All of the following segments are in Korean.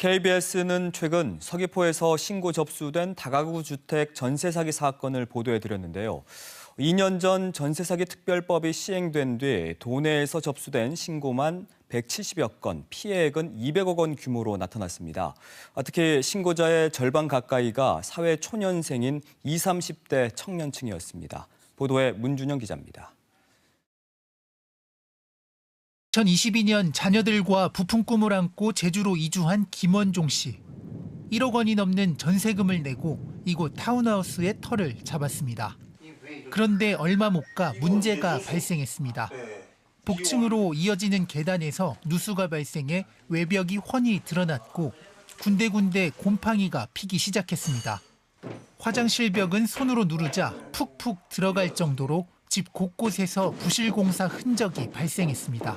KBS는 최근 서귀포에서 신고 접수된 다가구 주택 전세 사기 사건을 보도해 드렸는데요. 2년 전 전세 사기 특별법이 시행된 뒤 도내에서 접수된 신고만 170여 건, 피해액은 200억 원 규모로 나타났습니다. 아, 특히 신고자의 절반 가까이가 사회 초년생인 20, 30대 청년층이었습니다. 보도에 문준영 기자입니다. 2022년 자녀들과 부푼 꿈을 안고 제주로 이주한 김원종 씨. 1억 원이 넘는 전세금을 내고 이곳 타운하우스의 터를 잡았습니다. 그런데 얼마 못 가 문제가 발생했습니다. 복층으로 이어지는 계단에서 누수가 발생해 외벽이 훤히 드러났고 군데군데 곰팡이가 피기 시작했습니다. 화장실 벽은 손으로 누르자 푹푹 들어갈 정도로 집 곳곳에서 부실 공사 흔적이 발생했습니다.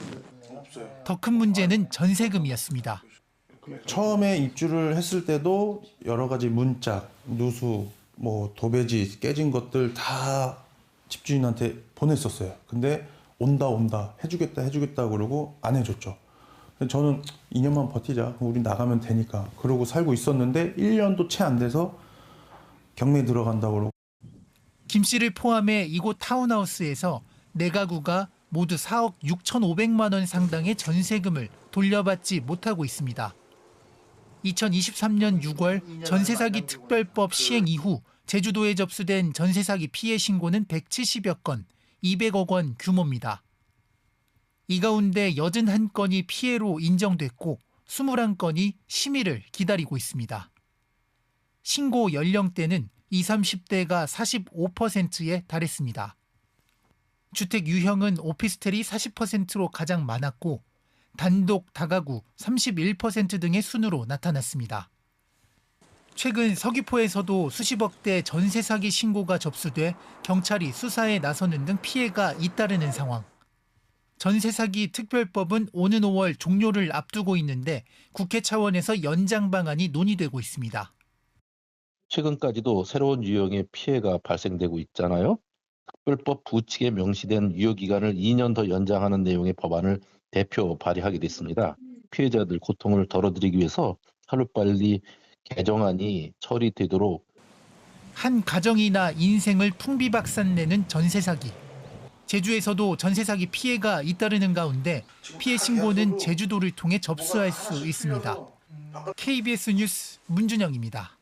더 큰 문제는 전세금이었습니다. 처음에 입주를 했을 때도 여러 가지 문짝, 누수, 뭐 도배지 깨진 것들 다 집주인한테 보냈었어요. 근데 온다 온다 해주겠다 해주겠다 그러고 안 해줬죠. 저는 2년만 버티자. 우리 나가면 되니까. 그러고 살고 있었는데 1년도 채 안 돼서 경매 들어간다고 그러고 김 씨를 포함해 이곳 타운하우스에서 네 가구가 모두 4억 6,500만 원 상당의 전세금을 돌려받지 못하고 있습니다. 2023년 6월 전세 사기 특별법 시행 이후 제주도에 접수된 전세 사기 피해 신고는 170여 건, 200억 원 규모입니다. 이 가운데 81건이 피해로 인정됐고 21건이 심의를 기다리고 있습니다. 신고 연령대는 20, 30대가 45%에 달했습니다. 주택 유형은 오피스텔이 40%로 가장 많았고 단독 다가구 31% 등의 순으로 나타났습니다. 최근 서귀포에서도 수십억 대 전세 사기 신고가 접수돼 경찰이 수사에 나서는 등 피해가 잇따르는 상황. 전세 사기 특별법은 오는 5월 종료를 앞두고 있는데 국회 차원에서 연장 방안이 논의되고 있습니다. 최근까지도 새로운 유형의 피해가 발생되고 있잖아요. 특별법 부칙에 명시된 유효 기간을 2년 더 연장하는 내용의 법안을 대표 발의하게 됐습니다. 피해자들 고통을 덜어드리기 위해서 하루빨리 개정안이 처리되도록 한 가정이나 인생을 풍비박산내는 전세 사기. 제주에서도 전세 사기 피해가 잇따르는 가운데 피해 신고는 제주도를 통해 접수할 수 있습니다. KBS 뉴스 문준영입니다.